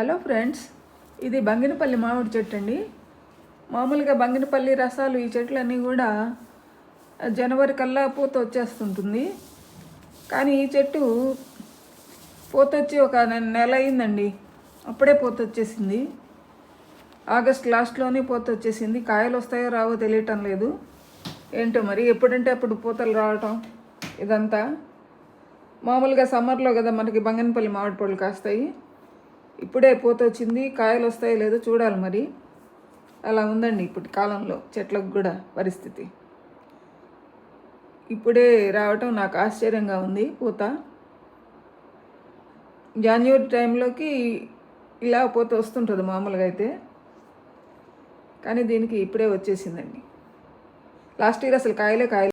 Hello friends ఇది బంగినపల్లి మామిడి చెట్టు అండి. మామూలుగా బంగినపల్లి రసాలు ఈ చెట్లన్నీ కూడా జనవరి కల్లా పూత వచ్చేస్తుంటుంది. కానీ ఈ చెట్టు పూత వచ్చి ఒక నెల అయిందండి. అప్పుడే పూత వచ్చేసింది. ఆగస్ట్ లాస్ట్లోనే పూత వచ్చేసింది. కాయలు వస్తాయో రావో తెలియటం లేదు. ఏంటో మరి ఎప్పుడంటే అప్పుడు పూతలు రావటం ఇదంతా. మామూలుగా సమ్మర్లో కదా మనకి బంగనపల్లి మామిడి పళ్ళు కాస్తాయి. ఇప్పుడే పూత వచ్చింది కాయలు వస్తాయో లేదో చూడాలి మరి. అలా ఉందండి ఇప్పటి కాలంలో చెట్లకు కూడా పరిస్థితి. ఇప్పుడే రావటం నాకు ఆశ్చర్యంగా ఉంది పూత. జాన్యువరి టైంలోకి ఇలా పూత వస్తుంటుంది మామూలుగా అయితే. కానీ దీనికి ఇప్పుడే వచ్చేసిందండి. లాస్ట్ ఇయర్ అసలు కాయలే కాయలు